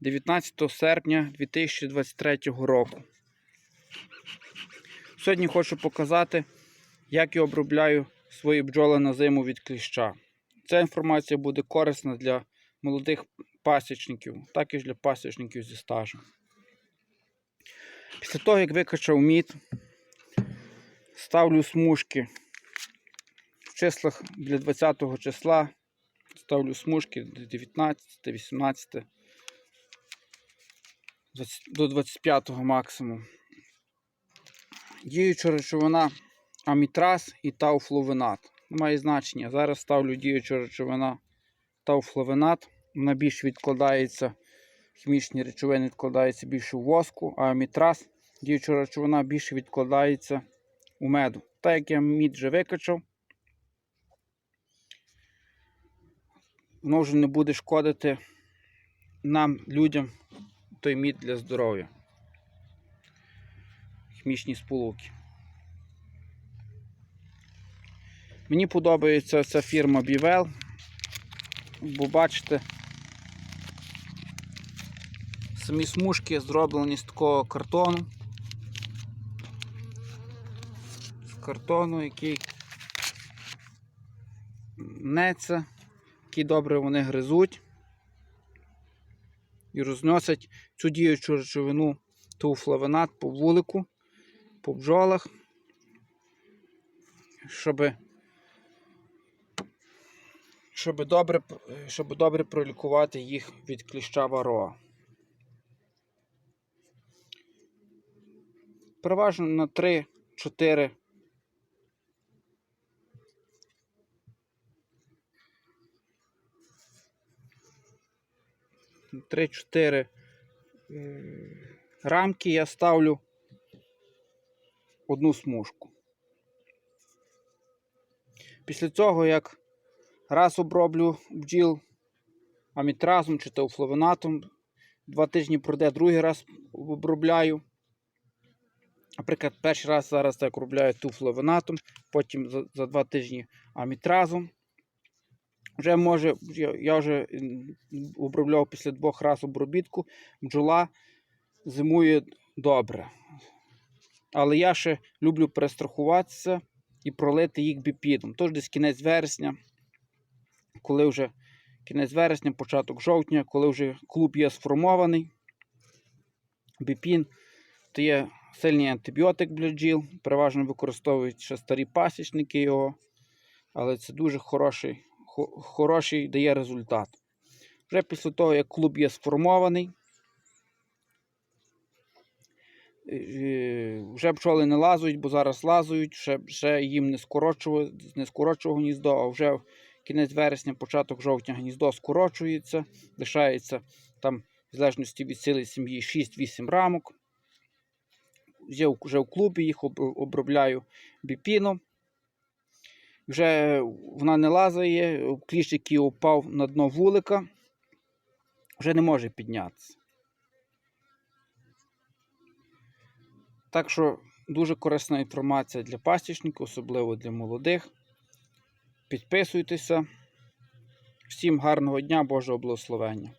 19 серпня 2023 року. Сьогодні хочу показати, як я обробляю свої бджоли на зиму від кліща. Ця інформація буде корисна для молодих пасічників, так і для пасічників зі стажем. Після того, як викачав мід, ставлю смужки в числах для 20 числа. Ставлю смужки 19, 18, до 25 максимум. Діюча речовина амітраз і тауфловинат. Немає значення. Зараз ставлю діюча речовина тауфловинат. Вона більш відкладається, хімічні речовини відкладаються більше в воску, а амітраз, діюча речовина більше відкладається у меду. Так як я мід вже викачав, воно вже не буде шкодити нам, людям, той мід для здоров'я. Хімічні сполуки. Мені подобається ця фірма Бівел, бо бачите, самі смужки зроблені з такого картону. З картону, який мнеться, який добре вони гризуть і розносять цю діючу речовину туфлавинат по вулику, по бджолах, щоб щоб добре, щоб добре пролікувати їх від кліща вароа. Переважно на 3-4 3-4 рамки я ставлю одну смужку. Після цього, як раз оброблю бджіл амітразом чи теофловинатом, два тижні пройде, другий раз обробляю. Наприклад, перший раз зараз так обробляю туфловинатом, потім за, за два тижні амітразом. Вже може, я, я вже обробляв після двох разів обробітку, бджола зимує добре. Але я ще люблю перестрахуватися і пролити їх біпідом. Тож десь кінець вересня, коли вже кінець вересня, початок жовтня, коли вже клуб є сформований, біпін то є сильний антибіотик для бджіл. Переважно використовують ще старі пасічники його, але це дуже хороший, хороший дає результат. Вже після того, як клуб є сформований, вже пчоли не лазують, бо зараз лазують, ще, вже їм не скорочував, не скорочував гніздо, а вже кінець вересня, початок жовтня гніздо скорочується, лишається там, в залежності від сили сім'ї, 6-8 рамок. Вже в клубі їх обробляю біпіном. Вже вона не лазає, кліщ, який упав на дно вулика, вже не може піднятися. Так що дуже корисна інформація для пасічників, особливо для молодих. Підписуйтеся. Всім гарного дня, Божого благословення.